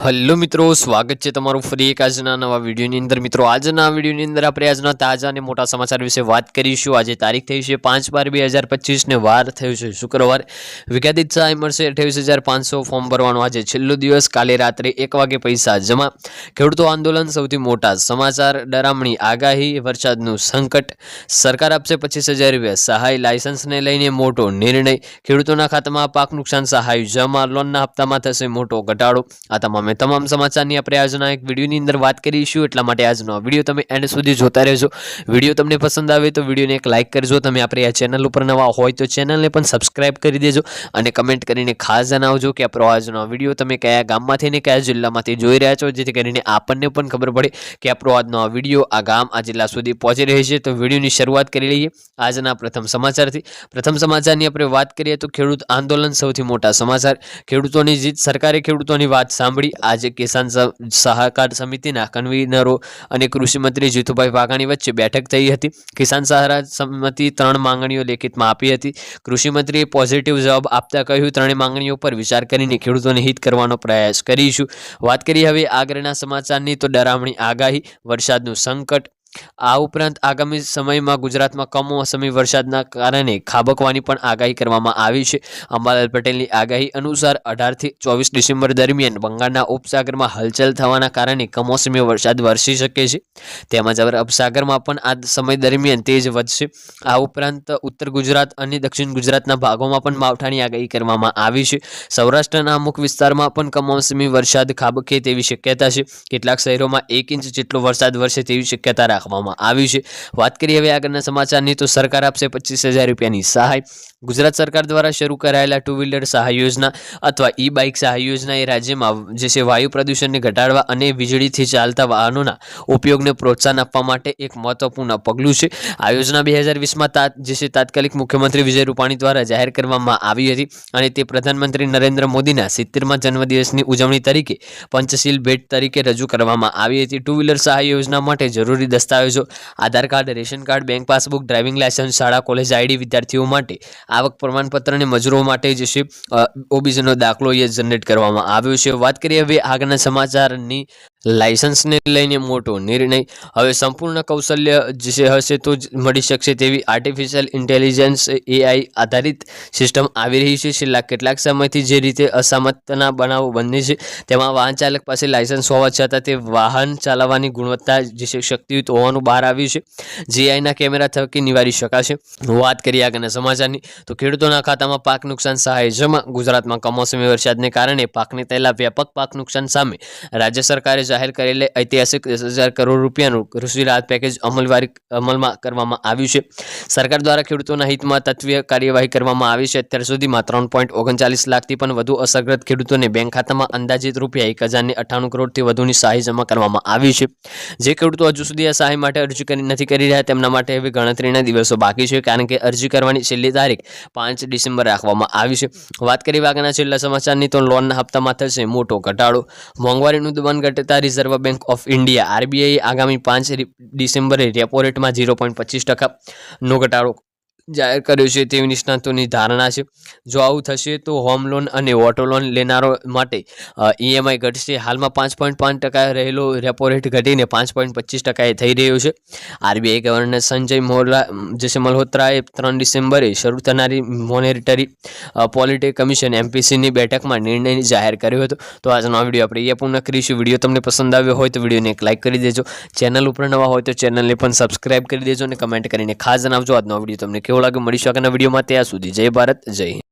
Hello મિત્રો, સ્વાગત છે તમારું ફરી એક આજના નવા વિડીયોની અંદર. મિત્રો, આજના વિડીયોની અંદર આપણે આજના તાજા અને મોટા સમાચાર વિશે વાત કરીશું. આજે તારીખ થઈ છે પાંચ બાર બે હજાર પચીસને વાર થયું છે શુક્રવાર. વિગતિત સહાય મળશે અઠ્યાવીસ હજાર પાંચસો ફોર્મ ભરવાનો આજે છેલ્લો દિવસ. કાલે રાત્રે એક વાગે પૈસા જમા. ખેડૂતો આંદોલન સૌથી મોટા સમાચાર. ડરામણી આગાહી, વરસાદનું સંકટ. સરકાર આપશે પચીસ હજાર રૂપિયા સહાય. લાયસન્સને લઈને મોટો નિર્ણય. ખેડૂતોના ખાતામાં પાક નુકસાન સહાય જમા. લોનના હપ્તામાં થશે મોટો ઘટાડો. આ તમામે તમામ સમાચારની આપણે આજના એક વિડીયોની અંદર વાત કરીશું. એટલા માટે આજનો વીડિયો તમે એન્ડ સુધી જોતા રહેજો. વીડિયો તમને પસંદ આવે તો વિડીયોને એક લાઇક કરજો. તમે આપણે આ ચેનલ ઉપર નવા હોય તો ચેનલને પણ સબસ્ક્રાઇબ કરી દેજો અને કમેન્ટ કરીને ખાસ જણાવજો કે આપણો આજનો વીડિયો તમે કયા ગામમાંથી ને કયા જિલ્લામાંથી જોઈ રહ્યા છો, જેથી કરીને આપણને પણ ખબર પડે કે આપણો આજનો આ વીડિયો આ ગામ, આ જિલ્લા સુધી પહોંચી રહી છે. તો વિડીયોની શરૂઆત કરી લઈએ આજના પ્રથમ સમાચારથી. પ્રથમ સમાચારની આપણે વાત કરીએ તો ખેડૂત આંદોલન સૌથી મોટા સમાચાર. ખેડૂતોની જીત, સરકારે ખેડૂતોની વાત સાંભળી. આજે કિસાન સહકાર સમિતિના કન્વીનરો અને કૃષિમંત્રી જીતુભાઈ વાઘાણી વચ્ચે બેઠક થઈ હતી. કિસાન સહારા સમિતિ ત્રણ માંગણીઓ લેખિતમાં આપી હતી. કૃષિમંત્રીએ પોઝિટિવ જવાબ આપતા કહ્યું, ત્રણેય માંગણીઓ પર વિચાર કરીને ખેડૂતોને હિત કરવાનો પ્રયાસ કરીશું. વાત કરીએ હવે આગળના સમાચારની, તો ડરામણી આગાહી, વરસાદનું સંકટ આ ઉપરાંત આગામી સમયમાં ગુજરાતમાં કમોસમી વરસાદના કારણે ખાબકવાની પણ આગાહી કરવામાં આવી છે. અંબાલાલ પટેલની આગાહી અનુસાર અઢારથી ચોવીસ ડિસેમ્બર દરમિયાન બંગાળના ઉપસાગરમાં હલચલ થવાના કારણે કમોસમી વરસાદ વરસી શકે છે. તેમજ અરબ ઉપસાગરમાં પણ આ સમય દરમિયાન તેજ વધશે. આ ઉપરાંત ઉત્તર ગુજરાત અને દક્ષિણ ગુજરાતના ભાગોમાં પણ માવઠાની આગાહી કરવામાં આવી છે. સૌરાષ્ટ્રના અમુક વિસ્તારમાં પણ કમોસમી વરસાદ ખાબકે તેવી શક્યતા છે. કેટલાક શહેરોમાં એક ઇંચ જેટલો વરસાદ વરસે તેવી શક્યતા રાખવામાં આવ્યું છે. વાત કરીએ હવે આગળના સમાચારની, તો સરકાર આપશે પચીસ હજાર રૂપિયાની સહાય. ગુજરાત સરકાર દ્વારા શરૂ કરાયેલા ટુ વ્હીલર સહાય યોજના અથવા ઈ બાઇક સહાય યોજના એ રાજ્યમાં જે છે વાયુ પ્રદૂષણને ઘટાડવા અને વીજળીથી ચાલતા વાહનોના ઉપયોગને પ્રોત્સાહન આપવા માટે એક મહત્વપૂર્ણ પગલું છે. આ યોજના બે હજાર વીસમાં તાત, જે છે તાત્કાલિક મુખ્યમંત્રી વિજય રૂપાણી દ્વારા જાહેર કરવામાં આવી હતી અને તે પ્રધાનમંત્રી નરેન્દ્ર મોદીના સિત્તેરમાં જન્મદિવસની ઉજવણી તરીકે પંચશીલ ભેટ તરીકે રજૂ કરવામાં આવી હતી. ટુ વ્હીલર સહાય યોજના માટે જરૂરી દસ્તાવેજો Aadhaar card, ration card, bank passbook, driving licence શાળા, કોલેજ, આઈડી વિદ્યાર્થીઓ માટે આવક પ્રમાણપત્ર અને મજૂરો માટે જે છે ઓબીસીનો દાખલો એ જનરેટ કરવામાં આવ્યો છે. વાત કરીએ હવે આગળના સમાચારની લાયસન્સને લઈને મોટો નિર્ણય. હવે સંપૂર્ણ કૌશલ્ય જે હશે તો જ મળી શકશે તેવી આર્ટિફિશિયલ ઇન્ટેલિજન્સ એઆઈ આધારિત સિસ્ટમ આવી રહી છે. છેલ્લા કેટલાક સમયથી જે રીતે અસામતના બનાવો બને છે, તેમાં વાહન ચાલક પાસે લાયસન્સ હોવા છતાં તે વાહન ચલાવવાની ગુણવત્તા જે શક્તિયુત હોવાનું બહાર આવ્યું છે. જીઆઈના કેમેરા થકી નિવારી શકાશે. વાત કરીએ આગળના સમાચારની, તો ખેડૂતોના ખાતામાં પાક નુકસાન સહાય જમા, ગુજરાતમાં કમોસમી વરસાદને કારણે પાકને થયેલા વ્યાપક પાક નુકસાન સામે રાજ્ય સરકારે જાહેર કરેલ ઐતિહાસિક દસ હજાર કરોડ રૂપિયાનું કૃષિ રાહત પેકેજ અમલવારી, અમલમાં કરવામાં આવ્યું છે. સરકાર દ્વારા ખેડૂતોના હિતમાં તત્વીય કાર્યવાહી કરવામાં આવી છે. અત્યાર સુધીમાં ત્રણ પોઈન્ટ ઓગણચાલીસ લાખથી પણ વધુ અસરગ્રસ્ત ખેડૂતોને બેંક ખાતામાં અંદાજિત રૂપિયા એક હજારની અઠ્ઠાણું કરોડથી વધુની સહાય જમા કરવામાં આવી છે. જે ખેડૂતો હજુ સુધી આ સહાય માટે અરજી કરી નથી કરી રહ્યા તેમના માટે એવી ગણતરીના દિવસો બાકી છે કારણ કે અરજી કરવાની છેલ્લી તારીખ પાંચ ડિસેમ્બર રાખવામાં આવી છે. વાત કરીએ આગળના છેલ્લા સમાચારની તો લોનના હપ્તામાં થશે મોટો ઘટાડો. મોંઘવારીનું દબાણ ઘટતા Reserve Bank of India, RBI, આગામી પાંચ ડિસેમ્બરે રેપો રેટમાં ઝીરો પોઈન્ટ પચીસ ટકાનો ઘટાડો જાહેર કર્યો છે તેવી નિષ્ણાતોની ધારણા છે. જો આવું થશે તો હોમ લોન અને ઓટો લોન લેનારો માટે ઈએમઆઈ ઘટશે. હાલમાં પાંચ પોઈન્ટ પાંચ ટકા રહેલો રેપો રેટ ઘટીને પાંચ પોઈન્ટ પચીસ ટકાએ થઈ રહ્યો છે. આરબીઆઈ ગવર્નર સંજય મોલા જશે મલ્હોત્રાએ ત્રણ ડિસેમ્બરે શરૂ થનારી મોનેટરી પોલિટી કમિશન એમપીસીની બેઠકમાં નિર્ણય જાહેર કર્યો હતો. તો આજનો આ વીડિયો આપણે એ પૂર્ણ કરીશું. વીડિયો તમને પસંદ આવ્યો હોય તો વિડીયોને એક લાઇક કરી દેજો. ચેનલ ઉપર નવા હોય તો ચેનલને પણ સબસ્ક્રાઈબ કરી દેજો અને કમેન્ટ કરીને ખાસ જણાવજો. આજનો વીડિયો તમને કેવો લાગે મળીશું આગળના વિડીયોમાં. ત્યાં સુધી જય ભારત જય હિન્દ.